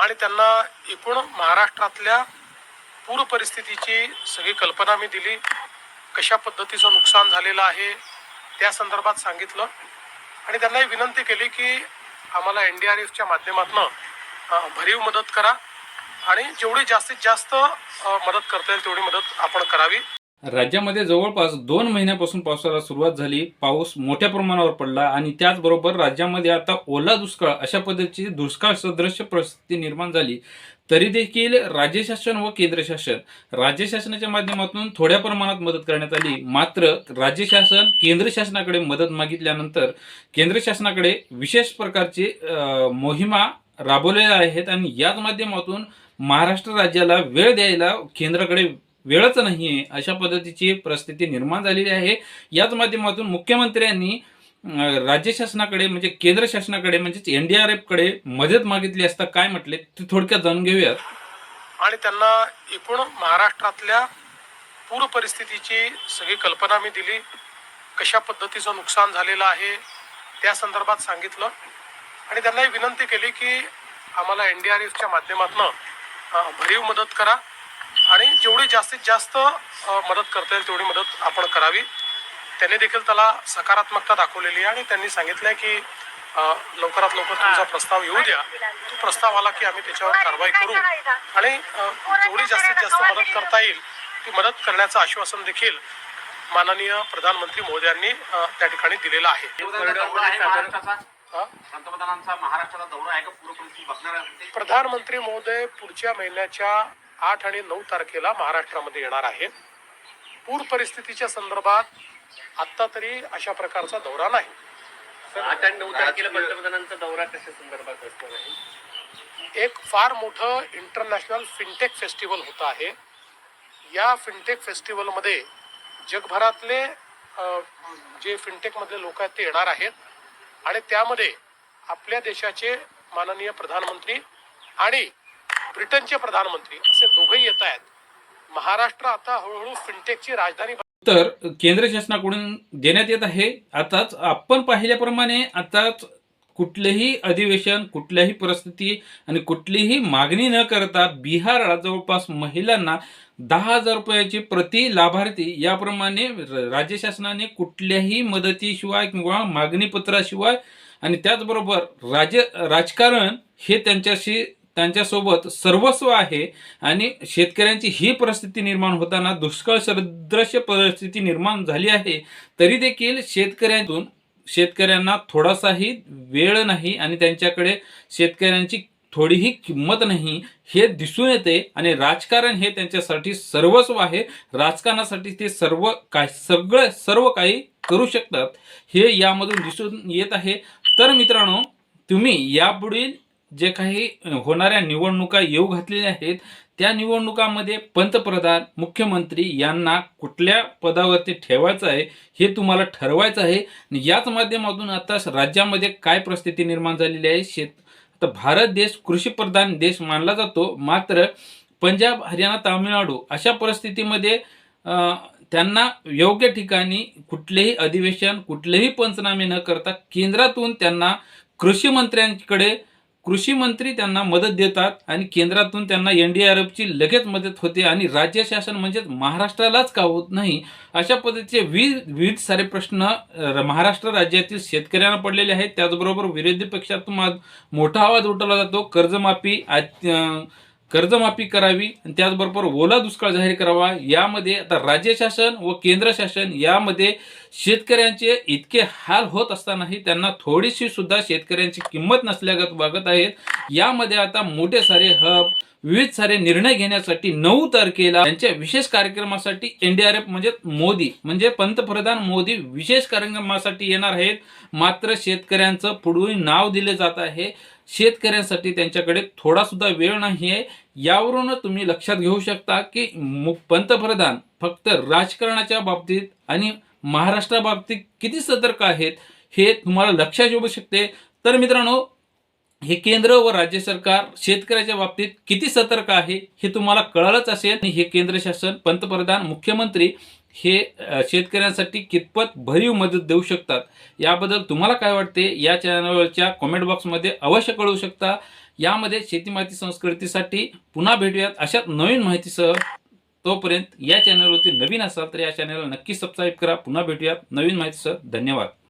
आणि त्यांना एकूण महाराष्ट्रातल्या पूर परिस्थितीची सगळी कल्पना मी दिली. कशा पद्धतीचं नुकसान झालेलं आहे त्या संदर्भात सांगितलं. आणि त्यांना ही विनंती केली की आम्हाला एन डी आर एफच्या माध्यमातून भरीव मदत करा. आणि जेवढी जास्तीत जास्त मदत करता येईल तेवढी मदत आपण करावी. राज्यामध्ये जवळपास दोन महिन्यापासून पावसाला सुरुवात झाली. पाऊस मोठ्या प्रमाणावर पडला आणि त्याचबरोबर राज्यामध्ये आता ओला दुष्काळ अशा पद्धतीची दुष्काळ सदृश्य परिस्थिती निर्माण झाली. तरी देखील राज्य शासन व केंद्र शासन राज्य शासनाच्या माध्यमातून थोड्या प्रमाणात मदत करण्यात आली. मात्र राज्य शासन केंद्र शासनाकडे मदत मागितल्यानंतर केंद्र शासनाकडे विशेष प्रकारची मोहिमा राबवलेल्या आहेत आणि याच माध्यमातून महाराष्ट्र राज्याला वेळ द्यायला केंद्राकडे वेळच नाही आहे अशा पद्धतीची परिस्थिती निर्माण झालेली आहे. याच माध्यमातून मुख्यमंत्र्यांनी राज्य शासनाकडे म्हणजे केंद्र शासनाकडे म्हणजेच एनडीआरएफकडे मदत मागितली असता काय म्हटले ते थोडक्यात जाणून घेऊयात. आणि त्यांना एकूण महाराष्ट्रातल्या पूर परिस्थितीची सगळी कल्पना मी दिली. कशा पद्धतीचं नुकसान झालेलं आहे त्या संदर्भात सांगितलं. आणि त्यांना ही विनंती केली की आम्हाला एन डी आर एफच्या माध्यमातून भरीव मदत करा. आणि जेवढी जास्तीत जास्त मदत करता येईल तेवढी मदत आपण करावी. त्यांनी देखील त्याला सकारात्मकता दाखवलेली आहे आणि त्यांनी सांगितलंय की लवकरात लवकर तुमचा प्रस्ताव येऊ द्या. तो प्रस्ताव आला की आम्ही त्याच्यावर कारवाई करू. आणि जेवढी जास्तीत जास्त मदत करता येईल ती मदत करण्याचं आश्वासन देखील माननीय प्रधानमंत्री मोदयांनी त्या ठिकाणी दिलेलं आहे. हा? प्रधानमंत्री महोदय पुढच्या महिन्याच्या आठ आणि नऊ तारखेला महाराष्ट्रामध्ये येणार आहेत पूर परिस्थितीच्या संदर्भात आत्ता तरी अशा प्रकारचा दौरा नाही. आठ आणि नऊ तारखेला पंतप्रधानांचा दौरा कशा संदर्भात असणार आहे? एक फार मोठं इंटरनॅशनल फिनटेक फेस्टिवल होतं आहे. या फिनटेक फेस्टिवलमध्ये जगभरातले जे फिनटेकमधले लोक आहेत ते येणार आहेत. आणि त्यामध्ये आपल्या देशाचे माननीय प्रधानमंत्री आणि ब्रिटनचे प्रधानमंत्री असे दोघेही येत आहेत. महाराष्ट्र आता हळूहळू फिनटेकची राजधानी तर केंद्र शासनाकडून देण्यात येत आहे. आताच आपण पाहिल्याप्रमाणे आताच कुठलेही अधिवेशन कुठल्याही परिस्थिती आणि कुठलीही मागणी न करता बिहार जवळपास महिलांना दहा हजार रुपयाची प्रति लाभार्थी याप्रमाणे राज्य शासनाने कुठल्याही मदतीशिवाय किंवा मागणीपत्राशिवाय आणि त्याचबरोबर राज्य राजकारण हे त्यांच्याशी त्यांच्यासोबत सर्वस्व आहे आणि शेतकऱ्यांची ही परिस्थिती निर्माण होताना दुष्काळ सदृश्य परिस्थिती निर्माण झाली आहे तरी देखील शेतकऱ्यांतून शेतकऱ्यांना थोडासाही वेळ नाही आणि त्यांच्याकडे शेतकऱ्यांची थोडीही किंमत नाही हे दिसून येते आणि राजकारण हे त्यांच्यासाठी सर्वस्व आहे. राजकारणासाठी ते सर्व काय सगळं सर्व काही करू शकतात हे यामधून दिसून येत आहे. तर मित्रांनो तुम्ही यापुढील जे काही होणाऱ्या निवडणुका येऊ घातलेल्या आहेत त्या निवडणुकामध्ये पंतप्रधान मुख्यमंत्री यांना कुठल्या पदावरती ठेवायचं आहे हे तुम्हाला ठरवायचं आहे. आणि याच माध्यमातून आता राज्यामध्ये काय परिस्थिती निर्माण झालेली आहे शेत तर भारत देश कृषीप्रधान देश मानला जातो. मात्र पंजाब हरियाणा तामिळनाडू अशा परिस्थितीमध्ये त्यांना योग्य ठिकाणी कुठलेही अधिवेशन कुठलेही पंचनामे न करता केंद्रातून त्यांना कृषी मंत्र्यांकडे कृषी मंत्री त्यांना मदत देतात आणि केंद्रातून त्यांना एन डी आर एफची लगेच मदत होते आणि राज्य शासन म्हणजेच महाराष्ट्रालाच का होत नाही अशा पद्धतीचे विविध विविध सारे प्रश्न महाराष्ट्र राज्यातील शेतकऱ्यांना पडलेले आहेत. त्याचबरोबर विरोधी पक्षातून मोठा आवाज उठवला जातो. कर्जमाफी आत- कर्जमाफी करावी आणि त्याचबरोबर ओला दुष्काळ जाहीर करावा. यामध्ये आता राज्य शासन व केंद्र शासन यामध्ये शेतकऱ्यांचे इतके हाल होत असतानाही त्यांना थोडीशी सुद्धा शेतकऱ्यांची किंमत नसल्यागत वागत आहेत. यामध्ये आता मोठे सारे हब विविध सारे निर्णय घेण्यासाठी नऊ तारखेला त्यांच्या विशेष कार्यक्रमासाठी एनडीआरएफ म्हणजे मोदी म्हणजे पंतप्रधान मोदी विशेष कार्यक्रमासाठी येणार आहेत. मात्र शेतकऱ्यांचं पुढून नाव दिले जात आहे. शेतकऱ्यांसाठी त्यांच्याकडे थोडा सुद्धा वेळ नाही आहे. यावरून तुम्ही लक्षात घेऊ शकता की पंतप्रधान फक्त राजकारणाच्या बाबतीत आणि महाराष्ट्राबाबतीत किती सतर्क आहेत हे तुम्हाला लक्षात येऊ शकते. तर मित्रांनो हे केंद्र व राज्य सरकार शेतकऱ्याच्या बाबतीत किती सतर्क आहे हे तुम्हाला कळलंच असेल. आणि हे केंद्र शासन पंतप्रधान मुख्यमंत्री हे शेतकऱ्यांसाठी कितपत भरीव मदत देऊ शकतात याबद्दल तुम्हाला काय वाटते या चॅनलवरच्या कॉमेंट बॉक्समध्ये अवश्य कळू शकता. यामध्ये शेती माहिती संस्कृतीसाठी पुन्हा भेटूयात अशाच नवीन माहितीसह. तोपर्यंत या चॅनलवरती नवीन असाल तर या चॅनलला नक्की सबस्क्राईब करा. पुन्हा भेटूयात नवीन माहितीसह. धन्यवाद.